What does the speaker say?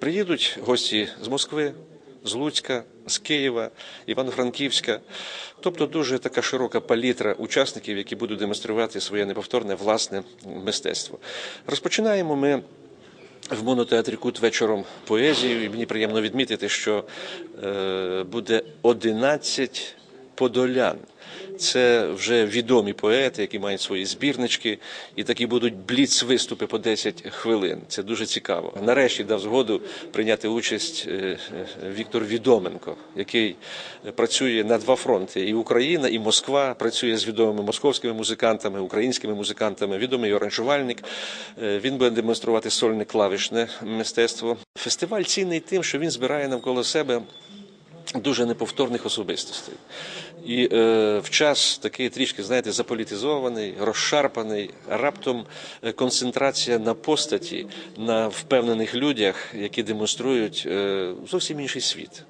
Приїдуть гості з Москви, з Луцька, з Києва, Івано-Франківська. Тобто дуже така широка палітра учасників, які будуть демонструвати своє неповторне власне мистецтво. Розпочинаємо ми. В монотеатрі Кут вечором поезію. І мені приємно відмітити, що е, буде 11 подолян. Це вже відомі поети, які мають свої збірнички, і такі будуть бліц-виступи по 10 хвилин. Це дуже цікаво. Нарешті дав згоду прийняти участь е, е, Віктор Відоменко, який працює на два фронти: і Україна, і Москва працює з відомими московськими музикантами, українськими музикантами. Відомий оранжувальник. Е, Він буде демонструвати сольне клавішне мистецтво. Фестиваль цінний тим, що він збирає навколо себе дуже неповторних особистостей. І е, в час такий трішки, знаєте, заполітизований, розшарпаний, раптом е, концентрація на постаті, на впевнених людях, які демонструють е, зовсім інший світ.